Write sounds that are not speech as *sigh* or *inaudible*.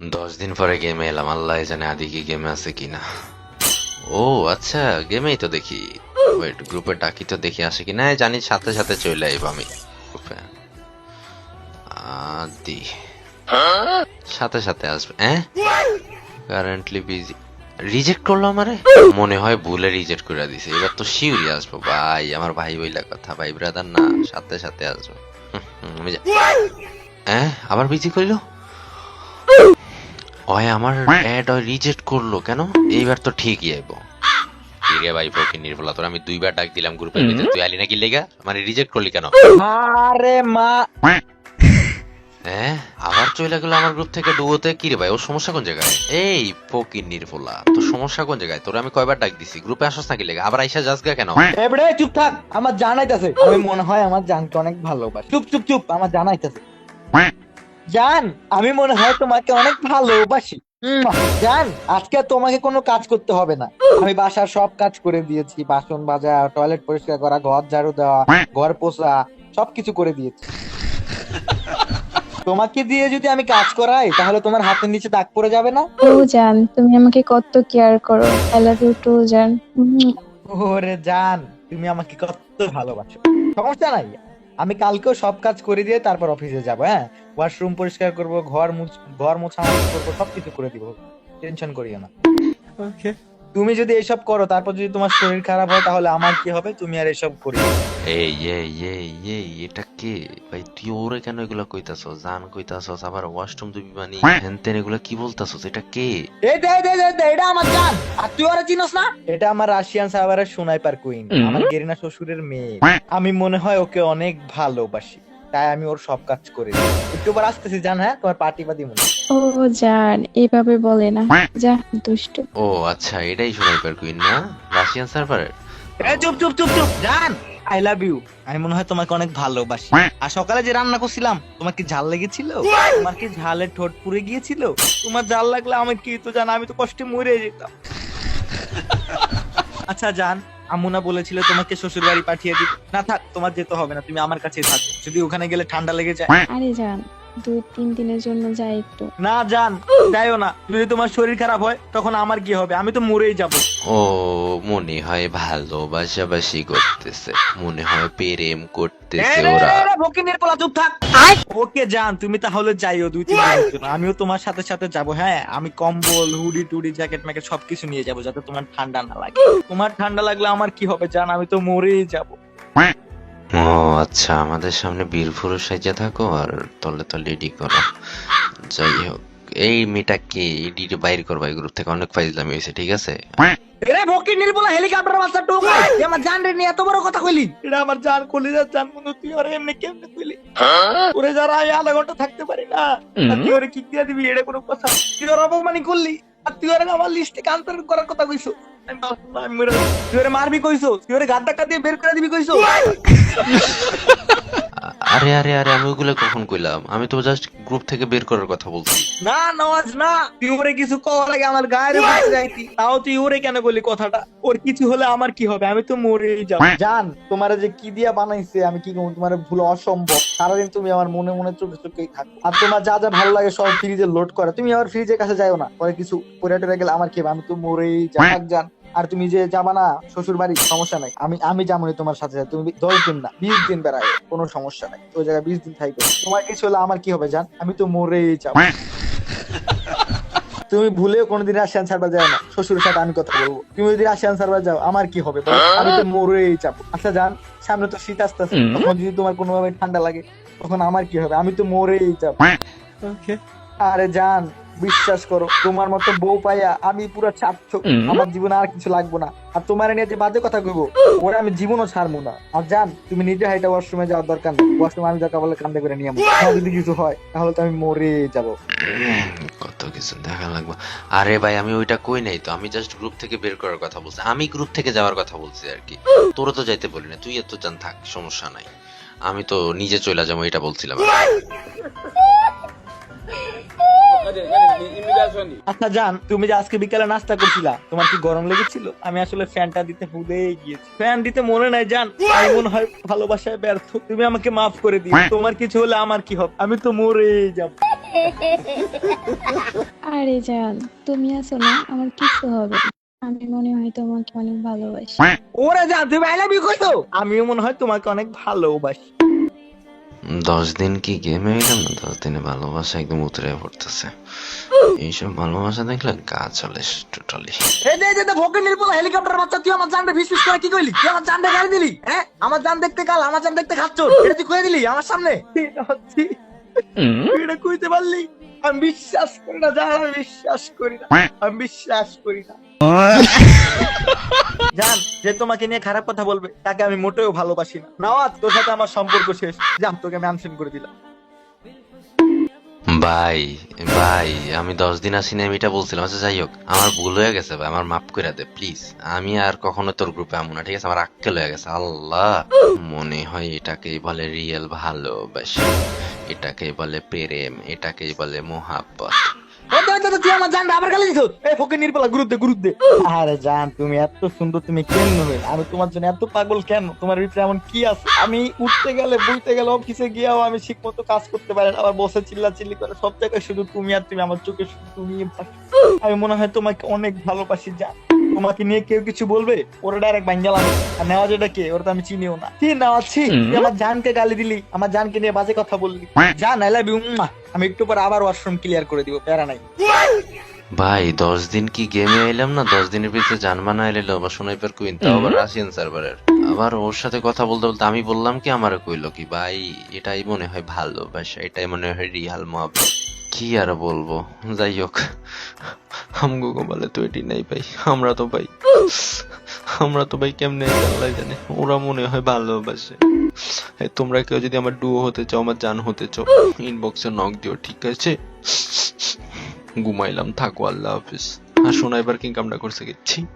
দশ দিন পরে গেমে এলাম, আল্লাহ জানে আদি কি গেমে আছে কিনা। ও আচ্ছা গেমেই তো দেখি। ওয়েট গ্রুপে ডাকি তো দেখি আসে কিনা। জানি সাথে সাথে চলে আইব আমি। আদি। সাথে সাথে আসবে। হ্যাঁ কারেন্টলি বিজি রিজেক্ট করল আমারে? মনে হয় ভুলে রিজেক্ট করে দিছে। এবার তো শিউরি আসব। ভাই, আমার ভাই বইলা কথা। ভাই ব্রাদার না, সাথে সাথে আসব। আমি হ্যাঁ আবার বিজি কইলো ওই আমার অ্যাড ওই রিজেক্ট করল কেন? এইবার তো ঠিকই আইবো। রে ভাই ফকির নির্ভলা তোর আমি দুইবার ডাক দিলাম গ্রুপের ভিতরে তুই আলি নাকি লেগা? মানে রিজেক্ট করলি কেন? আরে মা! হ্যাঁ আবার চলে গেল আমার গ্রুপ থেকে ডুয়োতে কি রে ভাই ওর সমস্যা কোন জায়গায়? এই ফকির নির্ভলা তোর সমস্যা কোন জায়গায়? তোর আমি কয়বার ডাক দিছি গ্রুপে আসস নাকি লেগা? আবার আইসা যাস গা কেন? এবারে চুপ থাক আমার জানাইতেছে। আমি মনে হয় আমার জানকে অনেক ভালোবাসি। চুপ চুপ চুপ আমার জানাইতেছে। জান আমি মনে হয় তোমাকে অনেক ভালোবাসি। জান আজকে তোমাকে কোনো কাজ করতে হবে না। আমি বাসার সব কাজ করে দিয়েছি। বাসন মাজা টয়লেট পরিষ্কার করা ঘর ঝাড়ু দেওয়া ঘর পোছা সবকিছু করে দিয়েছি। তোমাকে দিয়ে যদি আমি কাজ করাই তাহলে তোমার হাতের নিচে দাগ পড়ে যাবে না? ও জান তুমি আমাকে কত কেয়ার করো। আই লাভ ইউ টু জান। ওরে জান তুমি আমাকে কত ভালোবাসো। সমস্যা নাই। আমি কালকেও সব কাজ করে দিয়ে তারপর অফিসে যাব হ্যাঁ? ওয়াশরুম পরিষ্কার করব ঘর ঘর মোছা করব সবকিছু করে দিব। টেনশন করিও না। তুমি যদি এসব করো তারপর যদি তোমার শরীর খারাপ হয় তাহলে আমার কি হবে? তুমি আর এসব করি এই এই এই এই এটা কে? ভাই তুই ওরে কেন এগুলা কইতাছস? জান কইতাছস আবার ওয়াশরুম দুবি বানি হেন তেন এগুলা কি বলতাছস? এটা কে? এই দে দে দে দে, এটা আমার জান। আর তুই ওরা চিনস না? এটা আমার রাশিয়ান সাভারের সোনাইপার কুইন আমার গেরিনা শ্বশুরের মেয়ে। আমি মনে হয় ওকে অনেক ভালোবাসি তাই আমি ওর সব কাজ করে একটু পর আসতেছি জান হ্যাঁ? তোমার পার্টি পাতি মনে ও জান এভাবে বলে না। যা দুষ্ট। ও আচ্ছা এটাই সোনাইপার কুইন না? রাশিয়ান সার্ভারের এ চুপ চুপ চুপ চুপ জান! আই লাভ ইউ আমি মনে হয় তোমাকে অনেক ভালোবাসি। আর সকালে যে রান্না করছিলাম তোমার কি ঝাল লেগেছিল? তোমার কি ঝালে ঠোঁট পুড়ে গিয়েছিল? তোমার ঝাল লাগলে আমি কি তো জান আমি তো কষ্টে মরে যেতাম। আচ্ছা জান আমুনা বলেছিল তোমাকে শ্বশুর বাড়ি পাঠিয়ে দিই। না থাক, তোমার যেতে হবে না, তুমি আমার কাছেই থাক। যদি ওখানে গেলে ঠান্ডা লেগে যায়। আরে, জান দুই তিন দিনের জন্য যাই একটু। না জান যাইও না। যদি তোমার শরীর খারাপ হয় তখন আমার কি হবে? আমি তো মরেই যাব। ও মনে হয় ভালোবাসাবাসি করতেছে। মনে হয় প্রেম করতেছে ওরা। ভকিনের পোলা চুপ থাক। ওকে যান তুমি তাহলে যাইও দুই তিন দিনের জন্য। আমিও তোমার সাথে সাথে যাব হ্যাঁ? আমি কম্বল হুডি টুডি জ্যাকেট ম্যাকেট সবকিছু নিয়ে যাব যাতে তোমার ঠান্ডা না লাগে। তোমার ঠান্ডা লাগলে আমার কি হবে জান আমি তো মরেই যাব। আচ্ছা আমাদের সামনে বীরপুরুষ সাইজা থাকো আর তলে তলে রেডি করো। যাই হোক এই মেয়েটাকে এডিটে বাইর করবা এই গ্রুপ থেকে অনেক ফাইজলামি হয়েছে ঠিক আছে? এরে ভকি নির্বলা হেলিকপ্টার বাচ্চা টোক। আমার জান রে নিয়ে এত বড় কথা কইলি। এটা আমার জান কলি যা জান মনে তুই ওরে এমনি কেমনে কইলি? ওরে যারা আমি আধা ঘণ্টা থাকতে পারি না আর তুই ওরে কি দিয়ে দিবি এটা কোনো কথা? তুই ওর অপমানি করলি আর তুই ওরে আমার লিস্টে কান্তার করার কথা কইছো। আমি মারবি কইছো তুই ওরে গাদ ধাক্কা দিয়ে বের করে দিবি কইছো। আরে আরে আরে আমি ওগুলো কখন কইলাম? আমি তো জাস্ট গ্রুপ থেকে বের করার কথা বলছি। না নওয়াজ না। তুই ওরে কিছু কওয়ার আগে আমার গায়ের উপরে যাইতি। তাও তুই ওরে কেন বললি কথাটা? ওর কিছু হলে আমার কি হবে? আমি তো মরেই যাব। জান তোমার যে কি দিয়া বানাইছে আমি কি কমু তোমার ভুল অসম্ভব। সারাদিন তুমি আমার মনে মনে চোখে চোখেই থাকো। আর তোমার যা যা ভালো লাগে সব ফ্রিজে লোড করে। তুমি আবার ফ্রিজের কাছে যাও না। পরে কিছু পরে টরে গেলে আমার কি হবে? আমি তো মরেই যাব। জান। আর তুমি যে যাবা না শ্বশুর বাড়ি সমস্যা নাই। আমি আমি যাব তোমার সাথে সাথে। তুমি দশ দিন না বিশ দিন বেড়ায় কোনো সমস্যা নাই। ওই জায়গায় বিশ দিন থাকবে তোমার কিছু হলে আমার কি হবে জান? আমি তো মরেই যাব। *laughs* তুমি ভুলেও কোনোদিন রাশিয়ান সার্ভার যাও না। শ্বশুরের সাথে আমি কথা বলব। তুমি যদি রাশিয়ান সার্ভার যাও আমার কি হবে *laughs* আমি তো মরেই যাব। আচ্ছা জান সামনে তো শীত আসতেছে। তখন যদি তোমার কোনোভাবে ঠান্ডা লাগে তখন আমার কি হবে? আমি তো মরেই যাব। *laughs* আরে জান বিশ্বাস করো তোমার মতো বউ পাইয়া আমি পুরো সার্থক আমার জীবনে আর কিছু লাগবো না। আর তোমার নিয়ে যে বাজে কথা কইবো ওরা আমি জীবনও ছাড়বো না। আর জান তুমি নিজে হাইটা ওয়াশরুমে যাওয়ার দরকার নেই। ওয়াশরুমে আমি দরকার বলে কান্দে করে নিয়ে যদি কিছু হয় তাহলে তো আমি মরে যাব। কত কিছু দেখা লাগবে। আরে ভাই আমি ওইটা কই নাই তো? আমি জাস্ট গ্রুপ থেকে বের করার কথা বলছি। আমি গ্রুপ থেকে যাওয়ার কথা বলছি আর কি। তোরা তো যাইতে বলি না তুই এত জান থাক সমস্যা নাই। আমি তো নিজে চলে যাব এটা বলছিলাম। আচ্ছা জান তুমি যে আজকে বিকালে নাস্তা করছিলা তোমার কি গরম লেগেছিল? আমি আসলে ফ্যানটা দিতে ভুলে গিয়েছি। ফ্যান দিতে মনে নাই জান। আমি মনে হয় ভালোবাসায় ব্যর্থ। তুমি আমাকে মাফ করে দিও। তোমার কিছু হলে আমার কি হবে? আমি তো মরে যাব। আরে জান তুমি আছো না? আমার কিছু হবে আমি মনে হয় তোমাকে অনেক ভালোবাসি। ওরে যা তুমি আই লাভ ইউ কইছো আমিও মনে হয় তোমাকে অনেক ভালোবাসি। দশ দিন কি গেমে গেলাম? না দশ দিনে ভালোবাসা একদম উতরে পড়তেছে। এইসব ভালোবাসা দেখলে গা চলে টোটালি এই যে যে ভোকে নির্বল হেলিকপ্টার বাচ্চা তুই আমার জানটা ভিস ভিস করে কি কইলি তুই আমার জানটা গাড়ি দিলি? হ্যাঁ? আমার জান দেখতে কাল আমার জান দেখতে খাচ্ছ। এটা তুই কয়ে দিলি আমার সামনে? এটা কইতে পারলি? আমি বিশ্বাস করি না জান আমি বিশ্বাস করি না। আমি বিশ্বাস করি না। যে তোমাকে নিয়ে খারাপ কথা বলবে, তাকে আমি মোটেও ভালোবাসি না। নওয়াজ, তোর সাথে আমার সম্পর্ক শেষ। জান তোকে আমি আনসেন করে দিলাম। ভাই ভাই, আমি দশ দিন আসি না, আমি এটা বলছিলাম। আচ্ছা যাই হোক, আমার ভুল হয়ে গেছে ভাই, আমার মাফ করে দে প্লিজ আমি আর কখনো তোর গ্রুপে আমু না, ঠিক আছে? আমার আক্কেল হয়ে গেছে, আল্লাহ। মনে হয় এটাকেই বলে রিয়েল ভালোবাসা, এটাকেই বলে প্রেম, এটাকেই বলে মোহাব্বত। তুই আমার আবার গালি দিছো? এই ফকে নির্বলা, গুরুত্ব গুরুত্ব আরে জান, তুমি এত সুন্দর, তুমি কেন আমি তোমার জন্য এত পাগল কেন? তোমার ভিতরে এমন কি আছে? আমি উঠতে গেলে, বইতে গেলে, অফিসে গিয়েও আমি ঠিক মতো কাজ করতে পারি আবার বসে চিল্লা চিল্লি করে সব জায়গায় শুধু তুমি আর তুমি, আমার চোখে শুধু তুমি। আমি মনে হয় তোমাকে অনেক ভালোবাসি, জান। তোমাকে নিয়ে কেউ কিছু বলবে? ওরা ডাইরেক্ট বাঙ্গালাম আর নেওয়া যেটা কে? ওরা তো আমি চিনিও না। কি নেওয়া ছি তুই আমার জানকে গালি দিলি। আমার জানকে নিয়ে বাজে কথা বললি। আই লাভ ইউ আমি একটু পর আবার ওয়াশরুম ক্লিয়ার করে দিব প্যারা নাই। ভাই দশ দিন কি গেমে এলাম না? দশ দিনের ভিতরে জানমানা এলো বা সোনাইপার কুইন তাও আবার রাশিয়ান সার্ভারের আবার ওর সাথে কথা বলতে বলতে আমি বললাম কি আমার কইলো কি ভাই এটাই মনে হয় ভালো ভালোবাসা এটাই মনে হয় রিয়াল মহাব্বত কি আর বলব? যাই হোক। আমগো গোপালে তো এটি নাই ভাই। আমরা তো ভাই আমরা তো ভাই কেমনে আল্লাহ জানে? ওরা মনে হয় ভালোবাসে। তোমরা কেউ যদি আমার ডুও হতে চাও, আমার জান হতে চাও ইনবক্সে নক দিও, ঠিক আছে? ঘুমাইলাম, থাকো, আল্লাহ হাফিজ। আর শোনা এবার কি কামটা করছে, গেছি।